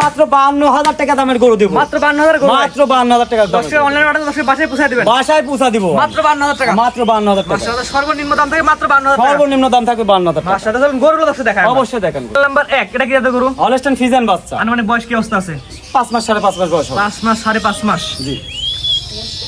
মাত্র বান্ন হাজার টাকা দামের গরু দিব। মাত্র বান্ন হাজার মাত্র বান্ন হাজার টাকা অনলাইন অর্ডার দশটা বাসায় পৌঁছে দিবেন। বাসায় পৌঁছা দিব। মাত্র বান্ন হাজার টাকা। মাত্র বান্ন হাজার টাকা। সর্বনিম্ন দাম থেকে মাত্র বান্ন হাজার সর্বনিম্ন দাম থাকবে বান্ন হাজার টাকা। চলুন গরুগুলো দশটা দেখায় অবশ্যই দেখেন নাম্বার এক এটা কি জাতের গরু? অলস্টান ফিজান বাচ্চা। আনুমানিক বয়স কি অবস্থা আছে? পাঁচ মাস সাড়ে পাঁচ মাস বয়স পাঁচ মাস সাড়ে পাঁচ মাস। জি।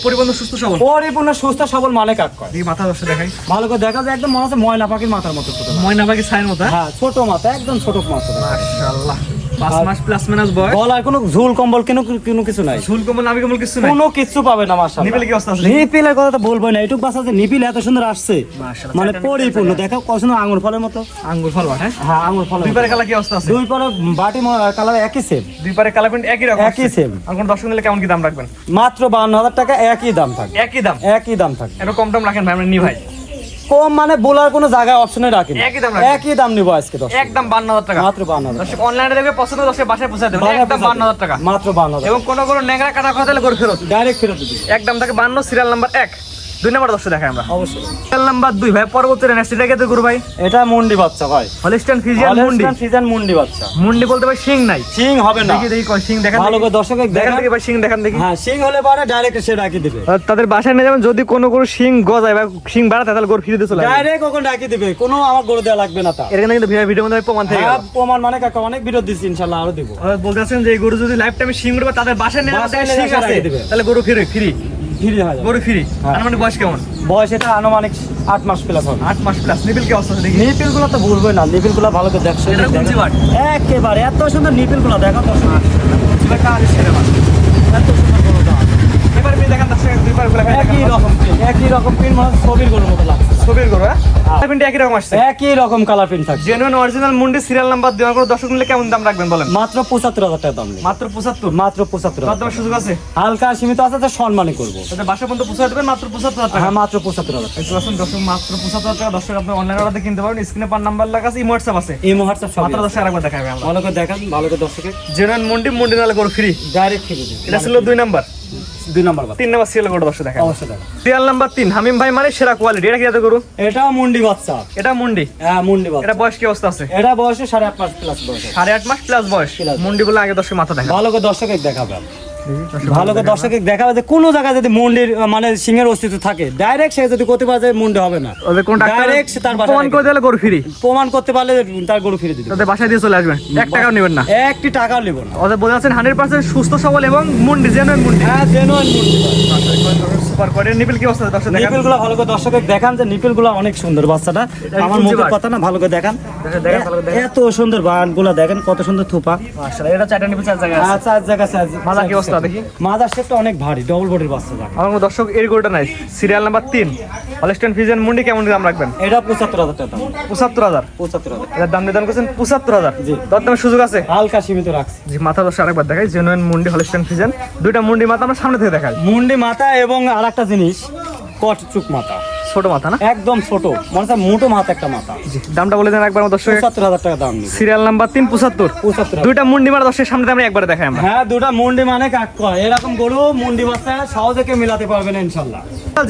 পরিবন্ধ সুস্থ সবল। পরিপূর্ণ সুস্থ সবল মানে কাক কয়? মাথা দশটা দেখাই। ভালো করে দেখা যায় একদম মনে হচ্ছে ময়না পাখির মাথার মতো ছোট ময়না পাখি ছায়ের মতো হ্যাঁ? হ্যাঁ ছোট মাথা একদম ছোট মাথা। মাশাআল্লাহ। পাঁচ মাস প্লাস মাইনাস বয়স। গলায় কোনো ঝুল কম্বল কোনো কোনো কিছু নাই। ঝুল কম্বল নামি কম্বল কিছু নাই। কোনো কিছু পাবে না মাশাআল্লাহ। নিপিলে কি অবস্থা আছে? নিপিলের কথা তো বলব না। এটুক বাচ্চা যে নিপিল এত সুন্দর আসছে। মানে পরিপূর্ণ। দেখো কত আঙুর ফলের মতো। আঙ্গুর ফল হ্যাঁ? হ্যাঁ আঙুর ফলের দুই পারে কালা কি অবস্থা আছে? দুই পরে বাটি কালার একই সেম দুই পারে কালা প্যান্ট একই রকম একই সেম আর কোন দর্শক নিলে কেমন কি দাম রাখবেন? মাত্র বান্ন হাজার টাকা একই দাম থাকবে। একই দাম। একই দাম একটু কম দাম রাখেন ভাই আমরা নি ভাই কম মানে বলার কোনো জায়গায় অপশনে রাখি। একই দাম। একই দাম নিবো আজকে দশ একদম বান্ন হাজার টাকা। মাত্র বান্ন হাজার অনলাইনে দেখবে পছন্দ বাসায় পৌঁছে দেবে। একদম বান্ন হাজার টাকা। মাত্র বান্ন হাজার এবং কোনো কোনো ন্যাংরা কাটা কথা ফেরত। ডাইরেক্ট ফেরত একদম তাকে বান্ন সিরিয়াল নাম্বার এক। দুই নাম্বার দর্শক দেখাই আমরা। অবশ্যই। নাম্বার দুই ভাই পরবর্তী নেক্সট এটা কেতে গরু ভাই। এটা মুন্ডি বাচ্চা ভাই। হলিস্টান ফিজিয়ান মুন্ডি। ফিজান মুন্ডি বাচ্চা। মুন্ডি বলতে ভাই শিং নাই। সিং হবে না। দেখি দেখি কয় শিং দেখান ভালো করে দর্শক দেখান দেখি ভাই দেখান দেখি। হ্যাঁ সিং হলে পরে ডাইরেক্ট সে ডাকি দিবে। তাদের বাসায় নিয়ে যাবেন যদি কোনো গরু শিং গজায় বা শিং বাড়াতে তাহলে গরু ফিরে দিয়ে চলে ডাইরেক্ট ওখানে ডাকি দিবে। কোনো আমার গরু দেওয়া লাগবে না তা এর কিন্তু ভিডিও ভিডিও মধ্যে প্রমাণ থেকে হ্যাঁ প্রমাণ মানে কাকা অনেক ভিডিও দিচ্ছি ইনশাল্লাহ আরও দিব। বলতেছেন যে গরু যদি লাইফ টাইমে শিং উঠবে তাদের বাসায় নিয়ে যাবেন আছে তাহলে গরু ফিরে ফ্রি। ফিরে হয় গরু ফ্রি? হ্যাঁ। মানে বয়স কেমন? বয়স এটা আনুমানিক আট মাস প্লাস হবে। আট মাস প্লাস নিবিল কি অবস্থা দেখি? নিপিলগুলো তো ভুলবে না নিপিলগুলো ভালো করে দেখছ? একেবারে এত সুন্দর নিপিলগুলো দেখো তো এত সুন্দর দাও। এবার আপনি দুই পারগুলো একই রকম একই রকম প্রিন্ট মানে ছবির গরুর মতো লাগছে। ছবির গরু হ্যাঁ? প্যান্ট একই রকম আসছে। একই রকম কালার প্রিন্ট থাকছে। জেনুইন অরিজিনাল মুন্ডি সিরিয়াল নাম্বার দেওয়ার করে দর্শক নিলে কেমন দাম রাখবেন বলেন? মাত্র পঁচাত্তর হাজার টাকা দাম মাত্র পঁচাত্তর? মাত্র পঁচাত্তর হাজার সুযোগ আছে? হালকা সীমিত আছে তো সম্মানই করব। বাসা পর্যন্ত পৌঁছে দেবেন মাত্র পঁচাত্তর হাজার টাকা। হ্যাঁ মাত্র পঁচাত্তর হাজার টাকা। দর্শক মাত্র পঁচাত্তর হাজার টাকা। দর্শক আপনি অনলাইন অর্ডার কিনতে পারেন স্ক্রিনে পার নাম্বার লাগা আছে ইমো হোয়াটসঅ্যাপ আছে। মুহূর্তে সব মাত্র দর্শক আরেকবার দেখাবে ভালো করে দেখান ভালো করে দর্শকে জেনুইন মুন্ডি মুন্ডি নালে গরু ফ্রি ডাইরেক্ট দিন। এটা ছিল দুই নাম্বার দুই নম্বর তিন নাম্বার সিরিয়াল গরু দর্শক দেখা অবশ্যই সিরিয়াল নাম্বার তিন হামিম ভাই মানে সেরা কোয়ালিটি এটা কি যাতে গরু? এটা মুন্ডি বাচ্চা। এটা মুন্ডি? হ্যাঁ মুন্ডি বাচ্চা। এটা বয়স কি অবস্থা আছে? এটা বয়সে সাড়ে আট মাস প্লাস বয়স। সাড়ে আট মাস প্লাস বয়স। মুন্ডি গুলো আগে দর্শক মাথা দেখা ভালো করে দর্শকে দেখাবে ভালো করে দর্শকে দেখাবে যে কোনো জায়গায় যদি মন্ডির মানে সিংহের অস্তিত্ব থাকে ডাইরেক্ট সে যদি করতে পারে যে মুন্ডি হবে না। ডাইরেক্ট সে তার প্রমাণ করে দিলে গরু ফ্রি। প্রমাণ করতে পারলে তার গরু ফিরে দিতে তাদের বাসায় দিয়ে চলে আসবেন এক টাকাও নেবেন না। একটি টাকাও নেবেন না। ওদের বোঝা যাচ্ছেন হান্ড্রেড পার্সেন্ট সুস্থ সবল এবং মুন্ডি জেনুইন মুন্ডি হ্যাঁ জেনুয়ান মুন্ডি সুপার কোয়ালিটি নিপিল কি অবস্থা দর্শক দেখেন? ভালো করে দর্শকে দেখান যে নিপিল অনেক সুন্দর বাচ্চাটা। আমার মুখের কথা না ভালো করে দেখান। দেখেন, দেখেন, ভালো করে দেখেন। এত সুন্দর বান দেখেন কত সুন্দর থুপা। এটা চারটা নিপিল চার জায়গায় আছে। জায়গা আছে মাদার কি অবস্থা দেখি? মাদার শেপটা অনেক ভারী ডবল বডির বাচ্চা আমার দর্শক এর গরুটা নাই। সিরিয়াল নাম্বার তিন হলস্টেন ফিজেন মুন্ডি কেমন দাম রাখবেন? এটা পঁচাত্তর হাজার টাকা পঁচাত্তর হাজার? পঁচাত্তর হাজার। এটার দাম নির্ধারণ করছেন পঁচাত্তর হাজার। জি। দরদামের সুযোগ আছে? হালকা সীমিত রাখছি। জি মাথা দশ আরেকবার দেখাই জেনুইন মুন্ডি হলস্টেন ফিজেন দুইটা মুন্ডি মাথা আমরা সামনে থেকে দেখাই। মুন্ডি মাথা এবং আর একটা জিনিস কট চুক মাথা। ছোট মাথা না? একদম ছোট মানে হচ্ছে মোটো মাথা একটা মাথা। দামটা বলে দেন একবার আমার দর্শক পঁচাত্তর হাজার টাকা দাম সিরিয়াল নাম্বার তিন পঁচাত্তর। পঁচাত্তর দুইটা মুন্ডি মারা দর্শকের সামনে আমরা একবারে দেখাই আমরা। হ্যাঁ দুটা মুন্ডি মানে কাক কয় এরকম গরু মুন্ডি বাচ্চা সহজে কেউ মিলাতে পারবেন ইনশাল্লাহ।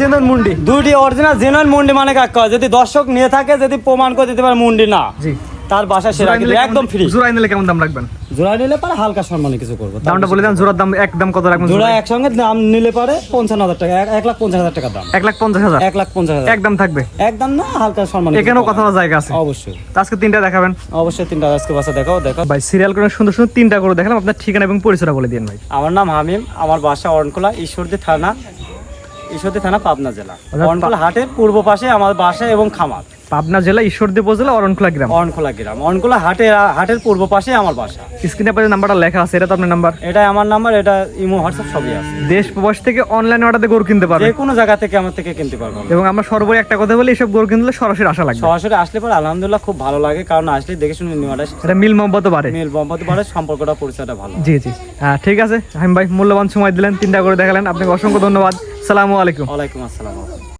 জেনুইন মুন্ডি। দুটি অরিজিনাল জেনুইন মুন্ডি মানে কাক কয় যদি দর্শক নিয়ে থাকে যদি প্রমাণ করে দিতে পারে মুন্ডি না জি। তার বাসায় সেরা কিন্তু একদম ফ্রি জোড়াই নিলে কেমন দাম রাখবেন? জোড়া নিলে পারে হালকা সম্মানে কিছু করব। দামটা বলে দেন জোড়ার দাম একদম কত রাখবেন জোড়া একসঙ্গে দাম নিলে পারে পঞ্চান্ন হাজার টাকা এক- লাখ পঞ্চাশ হাজার টাকা দাম। এক লাখ পঞ্চাশ হাজার? এক লাখ পঞ্চাশ হাজার। একদম থাকবে? একদম না হালকা সম্মান এখানেও কথা জায়গা আছে। অবশ্যই। আজকে তিনটা দেখাবেন? অবশ্যই তিনটা আজকে বাসা দেখাও দেখাও। ভাই সিরিয়াল করে সুন্দর সুন্দর তিনটা করে দেখালাম আপনার ঠিকানা এবং পরিচয়টা বলে দিন ভাই। আমার নাম হামিম আমার বাসা অরণখোলা ঈশ্বরদী থানা ঈশ্বরদী থানা পাবনা জেলা। অরণকোলা হাটের পূর্ব পাশে আমার বাসা এবং খামার। পাবনা জেলা ঈশ্বরদী উপজেলা অরণখোলা গ্রাম। অরণখোলা গ্রাম। অরণখোলা হাটের হাটের পূর্ব পাশে আমার বাসা। স্ক্রিনে পাশে নাম্বারটা লেখা আছে এটা তো আপনার নাম্বার? এটা আমার নাম্বার এটা ইমো হোয়াটসঅ্যাপ সবই আছে। দেশ প্রবাস থেকে অনলাইন অর্ডারে গরু কিনতে পারবে যে কোনো জায়গা থেকে আমার থেকে কিনতে পারবে এবং আমরা সর্বোচ্চ একটা কথা বলি এসব গরু কিনলে সরাসরি আসা লাগবে। সরাসরি আসলে পরে আলহামদুলিল্লাহ খুব ভালো লাগে কারণ আসলে দেখে শুনে নেওয়াটা এটা মিল মোহাম্মত বাড়ে। মিল বম্পতি পারে সম্পর্কটা পরিচয়টা ভালো। জি জি। হ্যাঁ ঠিক আছে হামিম ভাই মূল্যবান সময় দিলেন তিনটা করে দেখালেন। আপনাকে অসংখ্য ধন্যবাদ। সালামু আলাইকুম। ওয়ালাইকুম আসসালাম।